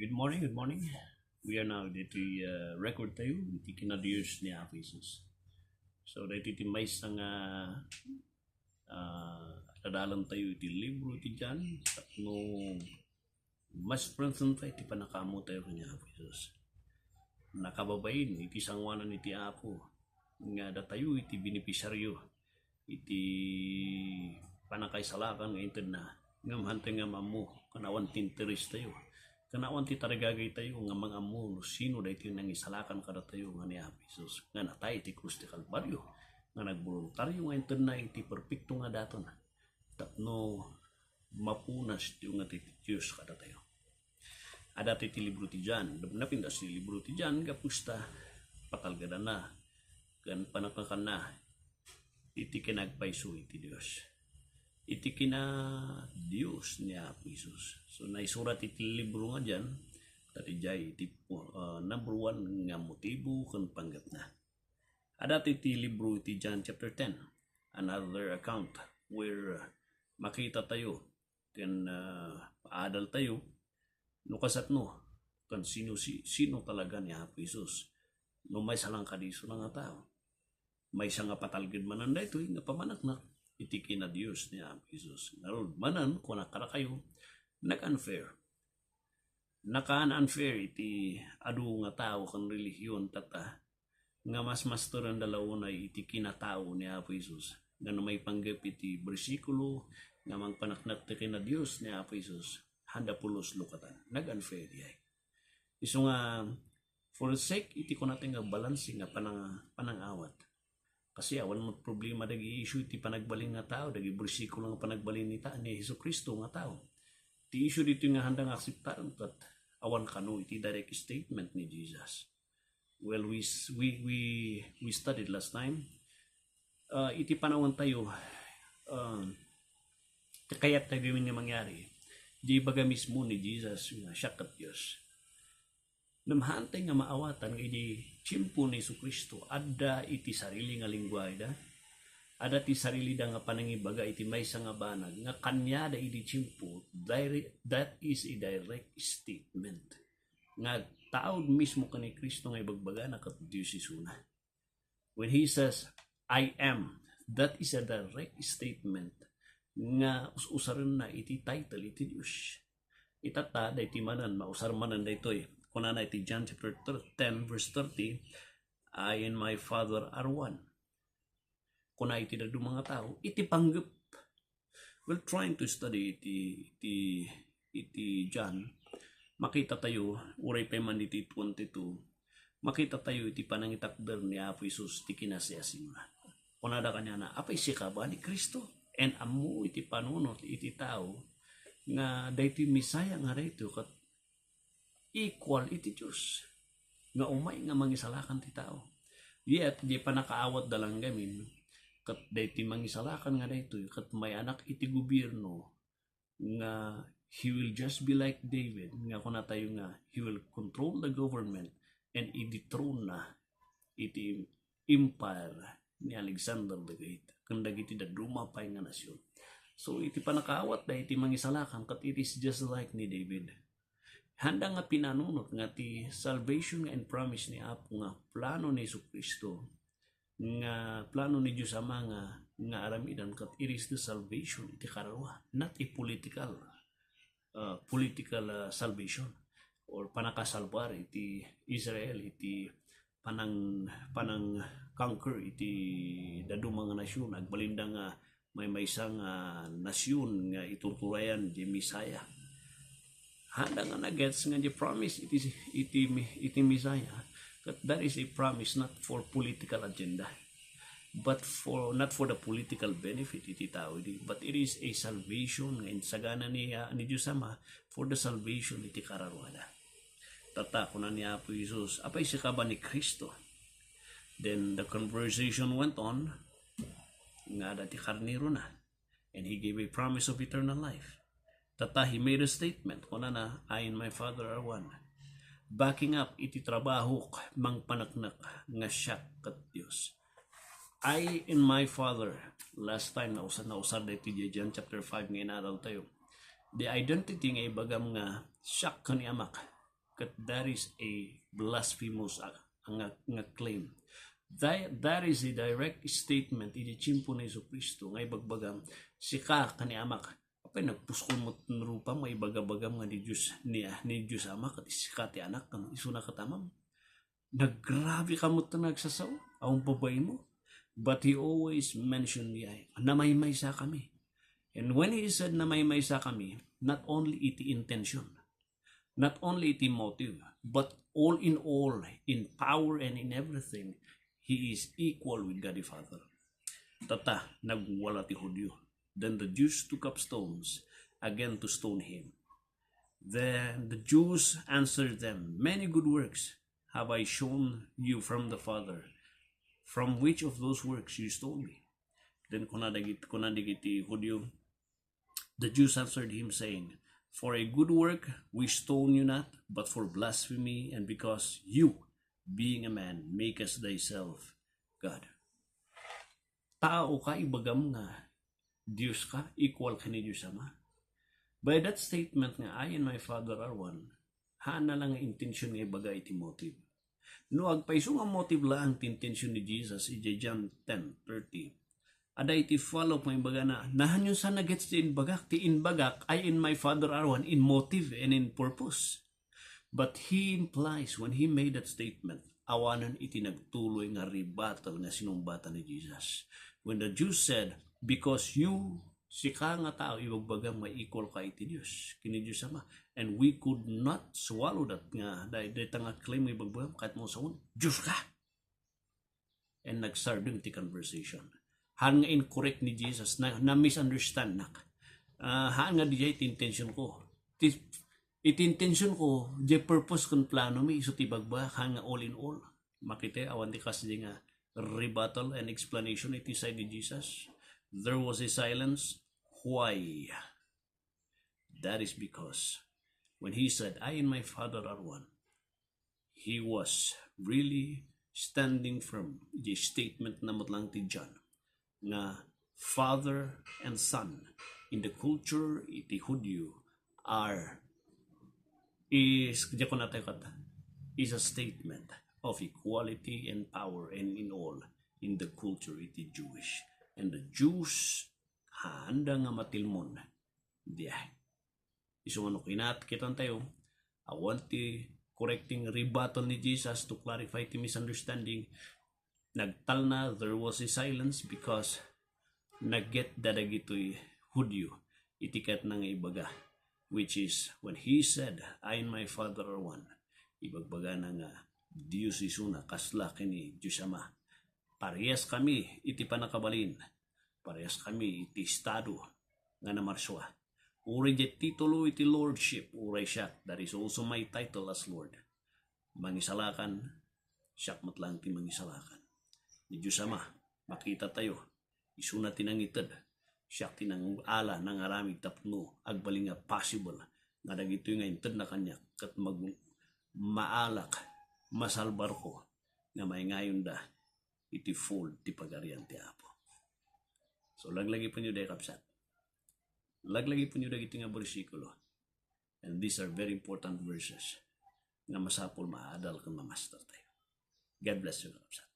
Good morning, good morning. We are now dito uh, record tayo, iti kinadiyos ni Aphesus. So, dito iti may isang uh, uh, tayo iti libro iti dyan, no mas present tayo iti panakamo tayo kanya Aphesus. Nakababain, iti sangwanan iti Apo, nga da tayo iti binipisaryo, iti panakaisalakan nga intid na, nga mahantay nga mamu, kanawan tinteres tayo kanawan ti taragagay tayo nga mga amuno sino da iti nang isalakan kada tayo nga ni Apisos nga natay ti krus ti Kalbaryo nga nagboluntaryo nga ito na iti perfecto nga daton tapno mapunas ti nga ti Diyos kada tayo. Ada ti ti libro ti Jan napindas ti libro ti Jan kapusta patalgada na. Kan panakakan na iti kinagpaiso iti Diyos iti kina Dios ni Apisos. So naisurat iti libro nga dyan, tati jay iti uh, number one nga motibo kan panggat na. Adat iti libro iti John chapter 10, another account where uh, makita tayo kan uh, paadal tayo no kasat no kan sino si sino talaga ni Apisos. No may salang kadiso na nga tao. May isang nga patalgid mananda ito, nga pamanak iti kina Dios ni Jesus. Naroon manan kung nakara kayo nag-unfair. Nakaan-unfair iti adu nga tao kan relihiyon tata nga mas masteran dalaw na iti kinatao ni Apo Jesus. Nga may panggap iti bersikulo nga mangpanaknak ti kina Dios ni Apo Jesus. Handa pulos lukatan. Nag-unfair yay. Iso nga for the sake iti ko natin nga balansi nga panang, panangawat kasi awan mo problema dagi issue ti panagbalin nga tao, dagi bersikulo nga panagbalin ni ta ni Hesus Kristo nga tao. Ti issue dito nga handang akseptaran tat awan kano iti direct statement ni Jesus. Well, we we we we studied last time. Uh, iti panahon tayo uh, kaya tayo gawin nga mangyari. Di baga mismo ni Jesus nga siya kat Diyos namhantay nga maawatan nga iti chimpo ni Isu Kristo. Adda iti sarili nga lingwahe da. Adda ti sarili da nga panangibaga iti maysa nga banag. Nga kanya da iti direct, that is a direct statement. Nga taod mismo ka ni Kristo nga ibagbaga na kat Diyos isuna. When he says I am that is a direct statement nga usaran na iti title iti Diyos. Itata da iti manan mausar manan da ito eh kuna na iti John chapter 10 verse 30 I and my father are one. Kuna iti dadu mga tao iti panggap well trying to study iti iti iti John makita tayo uray pa man iti 22 makita tayo iti panangitakder ni Apo Isus ti kinasiasin na kuna da kanya na apay si ka ba ni Kristo and amu iti panunot iti tao nga dayti misaya nga rito kat equal iti Diyos. Nga umay nga mangisalakan ti tao. Yet, di pa nakaawat dalang gamin, kat dayti mangisalakan nga dayto kat may anak iti gobyerno nga he will just be like David nga kuna tayo nga he will control the government and i-dethrone na iti empire ni Alexander the Great kung dagiti daduma pa nga nasyon so iti panakaawat da iti mangisalakan kat it is just like ni David handa nga pinanunot nga ti salvation nga and promise ni Apo nga plano ni Isu Kristo nga plano ni Diyos Ama nga nga aramidan kat it is the salvation iti kararwa not a political uh, political uh, salvation or panakasalbar iti Israel iti panang panang conquer iti dadu mga nasyon agbalinda nga may may isang uh, nasyon nga ituturayan di Misaya handa nga nagets nga di promise. Iti iti iti Messiah. That that is a promise not for political agenda but for not for the political benefit iti tao di. But it is a salvation nga insagana ni uh, ni Dios Ama for the salvation iti kararwada. Tata kuna ni Apo Jesus apay si ka ni Kristo? Then the conversation went on nga dati karniro na and he gave a promise of eternal life Tata, he made a statement. Kuna na, I and my father are one. Backing up, iti trabaho mang panaknak nga siya kat Diyos. I and my father, last time na usad na usad na iti John chapter 5 nga inaral tayo. The identity nga ibagam nga siya ni amak. kat that is a blasphemous a- nga, nga claim. That, that is a direct statement iti chimpo ni Iso Kristo nga ibagbagam si ka kani amak apay nagpuskon mo ng rupa may bagabagam nga ni Diyos ni, ni Diyos amak at si ka ti anak kan iso na katamam. Naggrabe ka mo ta nagsasaw ang babay mo. But he always mentioned niya na may may sa kami. And when he said na may may sa kami not only iti intention not only iti motive but all in all in power and in everything he is equal with God the Father. Tata nagwala ti Hudyo then the Jews took up stones again to stone him. Then the Jews answered them many good works have I shown you from the Father. From which of those works you stone me? Then kunadigit kunadigiti Hudyo the Jews answered him, saying, For a good work we stone you not, but for blasphemy, and because you, being a man, make us thyself God. Tao ka, ibagam nga, Diyos ka, equal ka ni Diyos Ama. By that statement nga, I and my Father are one, hana lang ang intention nga ibaga iti motive. No, agpaiso nga motive lang ang intention ni Jesus, iti John 10.30 ada iti follow po yung baga na nahan yung sa nagets ti inbagak? Ti inbagak I in my father are one in motive and in purpose. But he implies when he made that statement awanan iti nagtuloy nga rebuttal nga sinumbatan ni Jesus. When the Jews said because you si ka nga tao ibagbagang may equal ka iti Diyos kini Diyos ama and we could not swallow that nga dahil dahil nga claim ibagbagang kahit mo sa Diyos ka and nag-start din iti conversation han incorrect ni Jesus na, na misunderstand nak. Uh, han nga di iti intention ko. Ti, iti intention ko, di purpose kun plano mi iso tibagba han nga all in all. Makite awan di kasi nga rebuttal and explanation iti side ni Jesus. There was a silence. Why? That is because when he said, I and my Father are one, he was really standing firm. The statement na lang ti John nga father and son in the culture iti Hudyo are is ko kata is a statement of equality and power and in all in the culture iti Jewish and the Jews handa nga matilmon diya iso ano kinat kitan tayo. I want the correcting rebuttal ni Jesus to clarify the misunderstanding. Nagtal na there was a silence because nagget dadagitoy Hudyo. Itikat na nga ibaga which is when he said I and my father are one. Ibagbaga na nga Diyos isuna kasla kini Diyos Ama parehas kami iti panakabalin. Parehas kami iti estado nga namarswa uray jet titulo iti lordship. Uray siya that is also my title as Lord. Mangisalakan siyak matlang ti mangisalakan. Ni Diyos Ama, makita tayo, isuna tinang itad, siya tinang ala ng aramig tapno, agbaling nga possible, nga dagito nga intad na kanya, kat mag maalak, masalbar ko, nga may ngayon da, iti full ti pagarian ti Apo. So laglagi po nyo day kapsat. Laglagi po nyo dagiti nga bersikulo. And these are very important verses nga masapol maadal kung mamaster tayo. God bless you, kapsat.